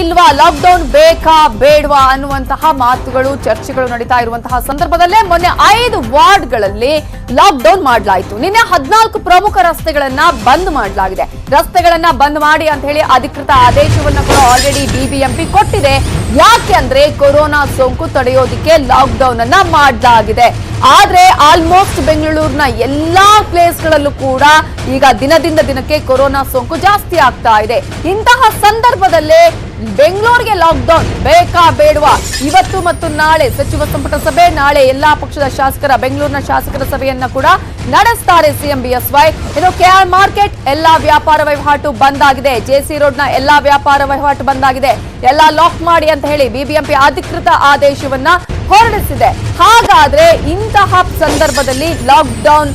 ಇಲ್ವಾ? ಲಾಕ್ಡೌನ್ ಬೇಕಾ, ಬೇಡವಾ ಅನ್ನುವಂತಹ ಮಾತುಗಳು, ಚರ್ಚೆಗಳು ನಡೀತಾ ಇರುವಂತಹ ಸಂದರ್ಭದಲ್ಲೇ ಮೊನ್ನೆ ಐದು ವಾರ್ಡ್ಗಳಲ್ಲಿ ಲಾಕ್ಡೌನ್ ಮಾಡಲಾಯಿತು. ನಿನ್ನೆ ಹದಿನಾಲ್ಕು ಪ್ರಮುಖ ರಸ್ತೆಗಳನ್ನ ಬಂದ್ ಮಾಡಲಾಗಿದೆ. ರಸ್ತೆಗಳನ್ನ ಬಂದ್ ಮಾಡಿ ಅಂತ ಹೇಳಿ ಅಧಿಕೃತ ಆದೇಶವನ್ನು ಕೂಡ ಆಲ್ರೆಡಿ ಬಿಬಿಎಂಪಿ ಕೊಟ್ಟಿದೆ. ಯಾಕೆ ಅಂದ್ರೆ ಕೊರೋನಾ ಸೋಂಕು ತಡೆಯೋದಿಕ್ಕೆ ಲಾಕ್ಡೌನ್ ಅನ್ನ ಮಾಡಲಾಗಿದೆ. ಆದ್ರೆ ಆಲ್ಮೋಸ್ಟ್ ಬೆಂಗಳೂರಿನ ಎಲ್ಲಾ ಪ್ಲೇಸ್ಗಳಲ್ಲೂ ಕೂಡ ಈಗ ದಿನದಿಂದ ದಿನಕ್ಕೆ ಕೊರೋನಾ ಸೋಂಕು ಜಾಸ್ತಿ ಆಗ್ತಾ ಇದೆ. ಇಂತಹ ಸಂದರ್ಭದಲ್ಲೇ ಬೆಂಗಳೂರಿಗೆ ಲಾಕ್ಡೌನ್ ಬೇಕಾ ಬೇಡವಾ? ಇವತ್ತು ಮತ್ತು ನಾಳೆ ಸಚಿವ ಸಂಪುಟ ಸಭೆ, ನಾಳೆ ಎಲ್ಲಾ ಪಕ್ಷದ ಶಾಸಕರ, ಬೆಂಗಳೂರಿನ ಶಾಸಕರ ಸಭೆಯನ್ನ ಕೂಡ ನಡೆಸ್ತಾರೆ ಸಿಎಂ ಬಿಎಸ್ವೈ ಇನ್ನು ಕೆಆರ್ ಮಾರ್ಕೆಟ್, ಎಲ್ಲಾ ವ್ಯಾಪಾರ ವಹಿವಾಟು ಬಂದ್ ಆಗಿದೆ. ಜೆಸಿ ರೋಡ್ನ ಎಲ್ಲಾ ವ್ಯಾಪಾರ ವಹಿವಾಟು ಬಂದ್ ಆಗಿದೆ. ಎಲ್ಲಾ ಲಾಕ್ ಮಾಡಿ ಅಂತ ಹೇಳಿ ಬಿಬಿಎಂಪಿ ಅಧಿಕೃತ ಆದೇಶವನ್ನ ಹೊರಡಿಸಿದೆ. ಹಾಗಾದ್ರೆ ಇಂತಹ ಸಂದರ್ಭದಲ್ಲಿ ಲಾಕ್ಡೌನ್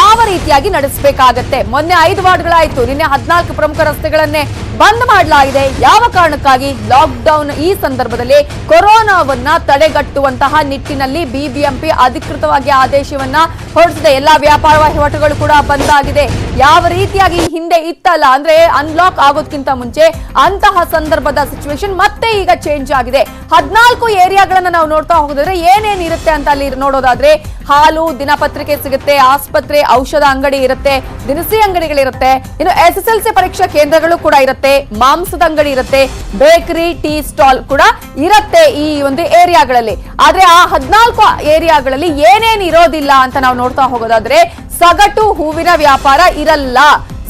ಯಾವ ರೀತಿಯಾಗಿ ನಡೆಸಬೇಕಾಗತ್ತೆ? ಮೊನ್ನೆ ಐದು ವಾರ್ಡ್ಗಳಾಯ್ತು ನಿನ್ನೆ ಹದಿನಾಲ್ಕು ಪ್ರಮುಖ ರಸ್ತೆಗಳನ್ನೇ ಬಂದ್ ಮಾಡಲಾಗಿದೆ. ಯಾವ ಕಾರಣಕ್ಕಾಗಿ ಲಾಕ್ಡೌನ್ ಈ ಸಂದರ್ಭದಲ್ಲಿ ಕೊರೋನಾವನ್ನ ತಡೆಗಟ್ಟುವಂತಹ ನಿಟ್ಟಿನಲ್ಲಿ ಬಿಬಿಎಂಪಿ ಅಧಿಕೃತವಾಗಿ ಆದೇಶವನ್ನ ಹೊರಡಿಸಿದೆ. ಎಲ್ಲಾ ವ್ಯಾಪಾರ ವಹಿವಾಟುಗಳು ಕೂಡ ಬಂದ್ ಆಗಿದೆ. ಯಾವ ರೀತಿಯಾಗಿ ಹಿಂದೆ ಇತ್ತಲ್ಲ, ಅಂದ್ರೆ ಅನ್ಲಾಕ್ ಆಗೋದ್ಕಿಂತ ಮುಂಚೆ ಅಂತಹ ಸಂದರ್ಭದ ಸಿಚುವೇಶನ್ ಮತ್ತೆ ಈಗ ಚೇಂಜ್ ಆಗಿದೆ. ಹದಿನಾಲ್ಕು ಏರಿಯಾಗಳನ್ನ ನಾವು ನೋಡ್ತಾ ಹೋಗೋದಾದ್ರೆ ಏನೇನ್ ಇರುತ್ತೆ ಅಂತ ಅಲ್ಲಿ ನೋಡೋದಾದ್ರೆ ಹಾಲು, ದಿನಪತ್ರಿಕೆ ಸಿಗುತ್ತೆ, ಆಸ್ಪತ್ರೆ, ಔಷಧ ಅಂಗಡಿ ಇರುತ್ತೆ, ದಿನಸಿ ಅಂಗಡಿಗಳಿರುತ್ತೆ, ಇನ್ನು ಎಸ್ ಎಸ್ ಎಲ್ ಸಿ ಪರೀಕ್ಷಾ ಕೇಂದ್ರಗಳು ಕೂಡ ಇರುತ್ತೆ. ಮಾಂಸದ ಅಂಗಡಿ ಇರುತ್ತೆ, ಬೇಕರಿ, ಟೀ ಸ್ಟಾಲ್ ಕೂಡ ಇರುತ್ತೆ ಈ ಒಂದು ಏರಿಯಾಗಳಲ್ಲಿ. ಆದ್ರೆ ಆ ಹದಿನಾಲ್ಕು ಏರಿಯಾಗಳಲ್ಲಿ ಏನೇನ್ ಇರೋದಿಲ್ಲ ಅಂತ ನಾವು ನೋಡ್ತಾ ಹೋಗೋದಾದ್ರೆ, ಸಗಟು ಹೂವಿನ ವ್ಯಾಪಾರ ಇರಲ್ಲ.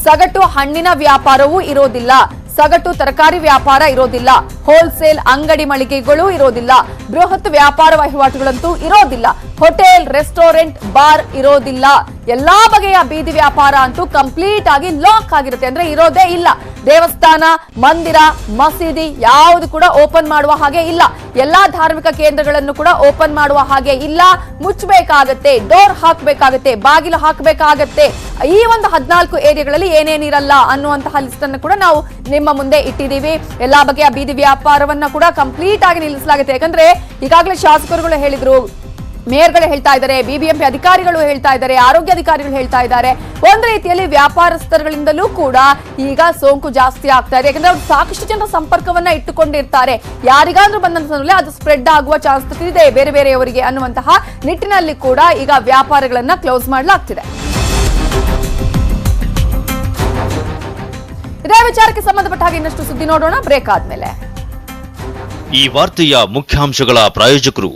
ಸಗಟು ಹಣ್ಣಿನ ವ್ಯಾಪಾರವೂ ಇರೋದಿಲ್ಲ. ಸಗಟು ತರಕಾರಿ ವ್ಯಾಪಾರ ಇರೋದಿಲ್ಲ. ಹೋಲ್ಸೇಲ್ ಅಂಗಡಿ ಮಳಿಗೆಗಳು ಇರೋದಿಲ್ಲ. ಬೃಹತ್ ವ್ಯಾಪಾರ ವಹಿವಾಟುಗಳಂತೂ ಇರೋದಿಲ್ಲ. ಹೋಟೆಲ್, ರೆಸ್ಟೋರೆಂಟ್, ಬಾರ್ ಇರೋದಿಲ್ಲ. ಎಲ್ಲಾ ಬಗೆಯ ಬೀದಿ ವ್ಯಾಪಾರ ಅಂತೂ ಕಂಪ್ಲೀಟ್ ಆಗಿ ಲಾಕ್ ಆಗಿರುತ್ತೆ ಅಂದ್ರೆ ಇರೋದೇ ಇಲ್ಲ. ದೇವಸ್ಥಾನ, ಮಂದಿರ, ಮಸೀದಿ ಯಾವುದು ಕೂಡ ಓಪನ್ ಮಾಡುವ ಹಾಗೆ ಇಲ್ಲ. ಎಲ್ಲಾ ಧಾರ್ಮಿಕ ಕೇಂದ್ರಗಳನ್ನು ಕೂಡ ಓಪನ್ ಮಾಡುವ ಹಾಗೆ ಇಲ್ಲ. ಮುಚ್ಚಬೇಕಾಗತ್ತೆ, ಡೋರ್ ಹಾಕಬೇಕಾಗತ್ತೆ, ಬಾಗಿಲು ಹಾಕಬೇಕಾಗತ್ತೆ. ಈ ಒಂದು ಹದಿನಾಲ್ಕು ಏರಿಯಾಗಳಲ್ಲಿ ಏನೇನಿರಲ್ಲ ಅನ್ನುವಂತಹ ಲಿಸ್ಟ್ ಅನ್ನು ಕೂಡ ನಾವು ನಿಮ್ಮ ಮುಂದೆ ಇಟ್ಟಿದ್ದೀವಿ. ಎಲ್ಲಾ ಬಗೆಯ ಬೀದಿ ವ್ಯಾಪಾರವನ್ನ ಕೂಡ ಕಂಪ್ಲೀಟ್ ಆಗಿ ನಿಲ್ಲಿಸಲಾಗುತ್ತೆ. ಯಾಕಂದ್ರೆ ಈಗಾಗಲೇ ಶಾಸಕರುಗಳು ಹೇಳಿದ್ರು, ಮೇಯರ್ಗಳು ಹೇಳ್ತಾ ಇದ್ದಾರೆ ಬಿಬಿಎಂಪಿ ಅಧಿಕಾರಿಗಳು ಹೇಳ್ತಾ ಇದ್ದಾರೆ, ಆರೋಗ್ಯ ಅಧಿಕಾರಿಗಳು ಹೇಳ್ತಾ ಇದ್ದಾರೆ. ಒಂದ್ ರೀತಿಯಲ್ಲಿ ವ್ಯಾಪಾರಸ್ಥರುಗಳಿಂದಲೂ ಕೂಡ ಈಗ ಸೋಂಕು ಜಾಸ್ತಿ ಆಗ್ತಾ ಇದೆ. ಯಾಕಂದ್ರೆ ಅವ್ರು ಸಾಕಷ್ಟು ಜನರ ಸಂಪರ್ಕವನ್ನ ಇಟ್ಟುಕೊಂಡಿರ್ತಾರೆ. ಯಾರಿಗಾದ್ರೂ ಸಂದರ್ಭದಲ್ಲಿ ಅದು ಸ್ಪ್ರೆಡ್ ಆಗುವ ಚಾನ್ಸ್ ಇದೆ ಬೇರೆ ಬೇರೆಯವರಿಗೆ ಅನ್ನುವಂತಹ ನಿಟ್ಟಿನಲ್ಲಿ ಕೂಡ ಈಗ ವ್ಯಾಪಾರಗಳನ್ನ ಕ್ಲೋಸ್ ಮಾಡಲಾಗ್ತಿದೆ. ಇದೇ ವಿಚಾರಕ್ಕೆ ಸಂಬಂಧಪಟ್ಟ ಹಾಗೆ ಇನ್ನಷ್ಟು ಸುದ್ದಿ ನೋಡೋಣ. ಬ್ರೇಕ್ ಆದ್ಮೇಲೆ. ಈ ವಾರ್ತೆಯ ಮುಖ್ಯಾಂಶಗಳ ಪ್ರಾಯೋಜಕರು.